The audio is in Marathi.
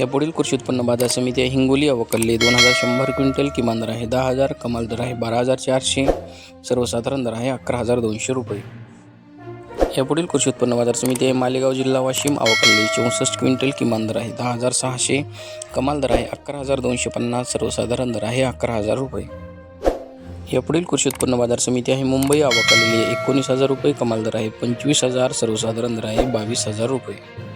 या पुढील कृषी उत्पन्न बाजार समिती आहे. हिंगोली अवकल्ली दोन हजार शंभर क्विंटल किमान दर आहे. दहा हजार कमाल दर आहे. बारा हजार चारशे सर्वसाधारण दर आहे. अकरा हजार दोनशे रुपये. या पुढील कृषी उत्पन्न बाजार समिती आहे. मालेगाव जिल्हा वाशिम अवकल्ली चौसष्ट क्विंटल किमान दर आहे. दहा हजार सहाशे कमाल दर आहे. अकरा हजार दोनशे पन्नास सर्वसाधारण दर आहे. अकरा हजार रुपये. या पुढील कृषी उत्पन्न बाजार समिती आहे. मुंबई अवकालेली एकोणीस हजार रुपये कमाल दर आहे. पंचवीस हजार सर्वसाधारण दर आहे. बावीस हजार रुपये.